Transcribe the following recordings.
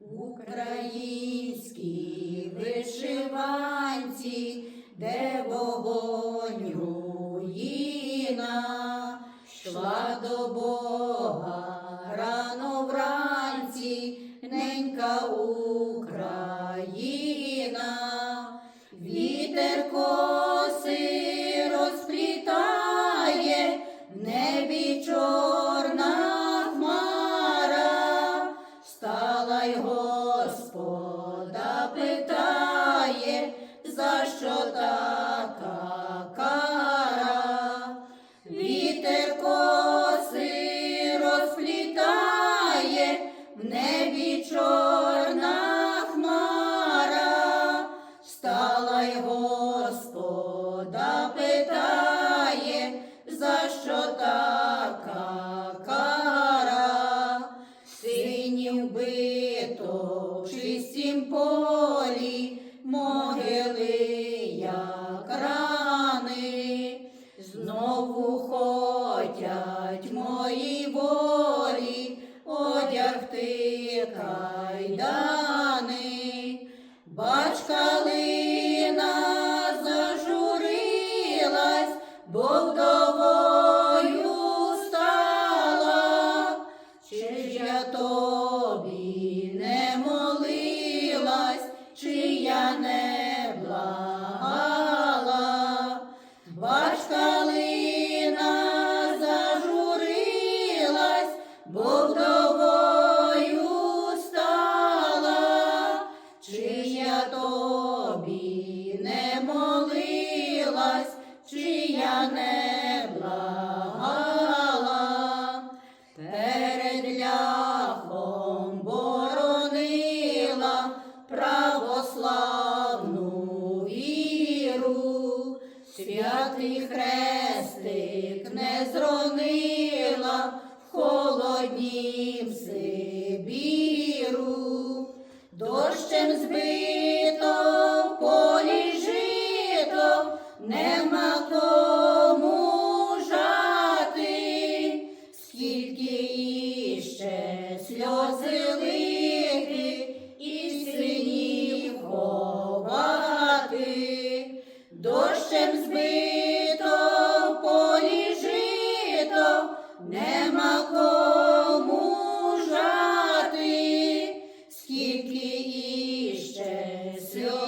Українські вишиванці, де вогонь руїна, шла до Бога рано вранці, ненька Україна, й Господа питає, за що така кара? Вітер коси розплітає, в бо вдовою стала. Тобі не молилась, чи не благала? Перед боронила православну віру, святий хрестик нема кому жати, скільки іще сльоз.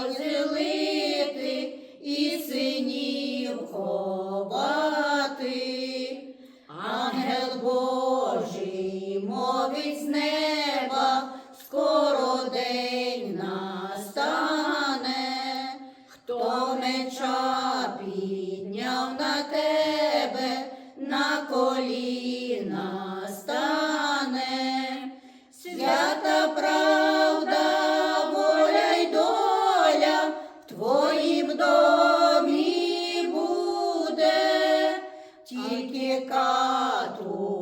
коліна стане, свята правда, воля й доля в твоїм домі буде, тільки кату.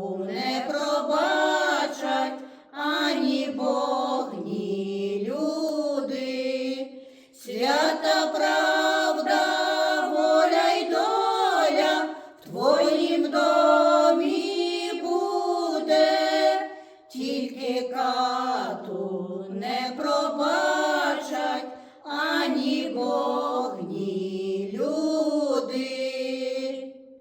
Oh.